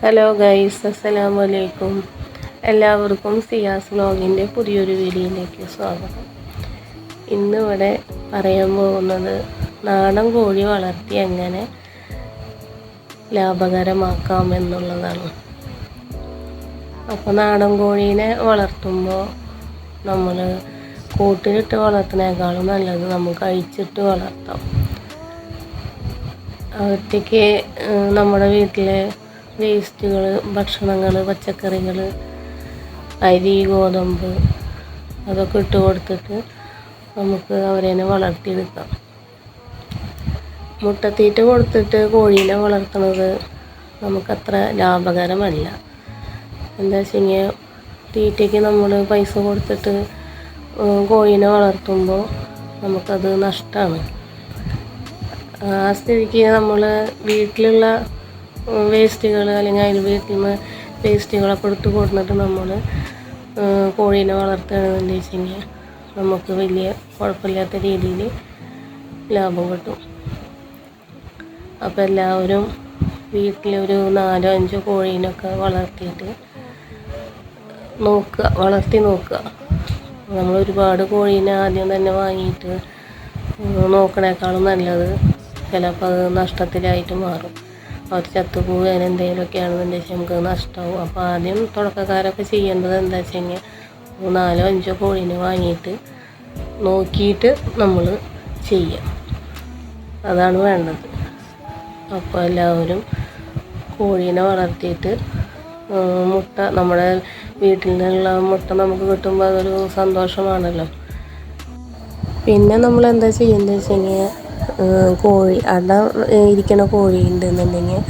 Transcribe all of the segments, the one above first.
Hello guys അസ്സലാമു അലൈക്കും എല്ലാവർക്കും സിയാസ് വ്ലോഗിന്റെ പുതിയൊരു വീഡിയോയിലേക്ക് സ്വാഗതം. ഇന്നിവിടെ പറയാൻ പോകുന്നത് നാടൻ കോഴി വളർത്തി എങ്ങനെ ലാഭകരമാക്കാം എന്നുള്ളതാണ്. അപ്പോൾ നാടൻ കോഴീനെ വളർത്തുമ്പോൾ നമ്മൾ കൂട്ടിലിട്ട് വളർത്തുന്നേക്കാളും നല്ലത് നമുക്ക് അഴിച്ചിട്ട് വളർത്താം. ഒറ്റയ്ക്ക് നമ്മുടെ വീട്ടിലെ വേസ്റ്റുകൾ ഭക്ഷണങ്ങൾ പച്ചക്കറികൾ അരി ഗോതമ്പ് അതൊക്കെ ഇട്ട് കൊടുത്തിട്ട് നമുക്ക് അവരെ വളർത്തിയെടുക്കാം. മുട്ടത്തീറ്റ കൊടുത്തിട്ട് കോഴീനെ വളർത്തുന്നത് നമുക്കത്ര ലാഭകരമല്ല. എന്താ വെച്ച് കഴിഞ്ഞാൽ തീറ്റയ്ക്ക് നമ്മൾ പൈസ കൊടുത്തിട്ട് കോഴീനെ വളർത്തുമ്പോൾ നമുക്കത് നഷ്ടമാണ് ആ സ്ഥിതിക്ക് നമ്മൾ വീട്ടിലുള്ള വേസ്റ്റുകൾ അല്ലെങ്കിൽ അതിൽ വീട്ടിൽ നിന്ന് വേസ്റ്റുകളൊക്കെ എടുത്ത് കൊടുത്തിട്ട് നമ്മൾ കോഴീനെ വളർത്തുകയാണെന്ന് വെച്ച് കഴിഞ്ഞാൽ നമുക്ക് വലിയ കുഴപ്പമില്ലാത്ത രീതിയിൽ ലാഭം കിട്ടും. അപ്പോൾ എല്ലാവരും വീട്ടിലൊരു നാലോ അഞ്ചോ കോഴീനൊക്കെ വളർത്തിയിട്ട് നോക്കുക വളർത്തി നോക്കുക. നമ്മൾ ഒരുപാട് കോഴീനെ ആദ്യം തന്നെ വാങ്ങിയിട്ട് നോക്കണേക്കാളും നല്ലത് ചിലപ്പോൾ അത് നഷ്ടത്തിലായിട്ട് മാറും. അവർ ചത്തുപോവുക അങ്ങനെ എന്തെങ്കിലുമൊക്കെ ആണെന്നുണ്ടെങ്കിൽ നമുക്ക് നഷ്ടമാവും. അപ്പോൾ ആദ്യം തുടക്കക്കാരൊക്കെ ചെയ്യേണ്ടത് എന്താ വെച്ച് കഴിഞ്ഞാൽ നാലോ അഞ്ചോ കോഴീനെ വാങ്ങിയിട്ട് നോക്കിയിട്ട് നമ്മൾ ചെയ്യാം. അതാണ് വേണ്ടത്. അപ്പോൾ എല്ലാവരും കോഴീനെ വളർത്തിയിട്ട് മുട്ട നമ്മുടെ വീട്ടിൽ നിന്നുള്ള മുട്ട നമുക്ക് കിട്ടുമ്പോൾ അതൊരു സന്തോഷമാണല്ലോ. പിന്നെ നമ്മൾ എന്താ ചെയ്യുന്നത് വെച്ച് കഴിഞ്ഞാൽ കോഴി അട ഇരിക്കണ കോഴി ഉണ്ടെന്നുണ്ടെങ്കിൽ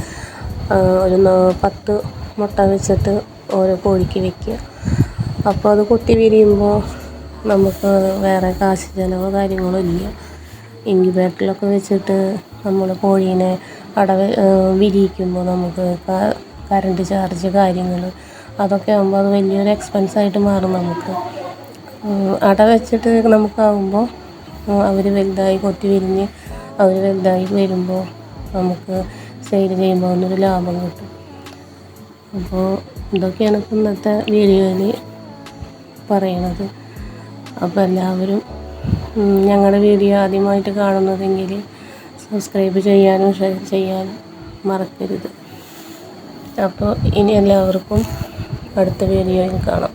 ഒരു പത്ത് മുട്ട വെച്ചിട്ട് ഓരോ കോഴിക്ക് വെക്കുക. അപ്പോൾ അത് കൊത്തി വിരിയുമ്പോൾ നമുക്ക് വേറെ കാശ് ചിലവോ കാര്യങ്ങളോ ഇല്ല. ഇൻക്യുബേറ്ററിലൊക്കെ വെച്ചിട്ട് നമ്മൾ കോഴീനെ അട വിരിയിക്കുമ്പോൾ നമുക്ക് കറണ്ട് ചാർജ് കാര്യങ്ങൾ അതൊക്കെ ആകുമ്പോൾ അത് വലിയൊരു എക്സ്പെൻസ് ആയിട്ട് മാറും നമുക്ക്. അട വെച്ചിട്ട് നമുക്കാകുമ്പോൾ അവർ വലുതായി കൊത്തി വിരിഞ്ഞ് അവർ വലുതായി വരുമ്പോൾ നമുക്ക് സെയിൽ ചെയ്യുമ്പോൾ അതിനൊരു ലാഭം കിട്ടും. അപ്പോൾ ഇതൊക്കെയാണ് ഇന്നത്തെ വീഡിയോയിൽ പറയണത്. അപ്പോൾ എല്ലാവരും ഞങ്ങളുടെ വീഡിയോ ആദ്യമായിട്ട് കാണുന്നതെങ്കിൽ സബ്സ്ക്രൈബ് ചെയ്യാനും ഷെയർ ചെയ്യാനും മറക്കരുത്. അപ്പോൾ ഇനി എല്ലാവർക്കും അടുത്ത വീഡിയോയിൽ കാണാം.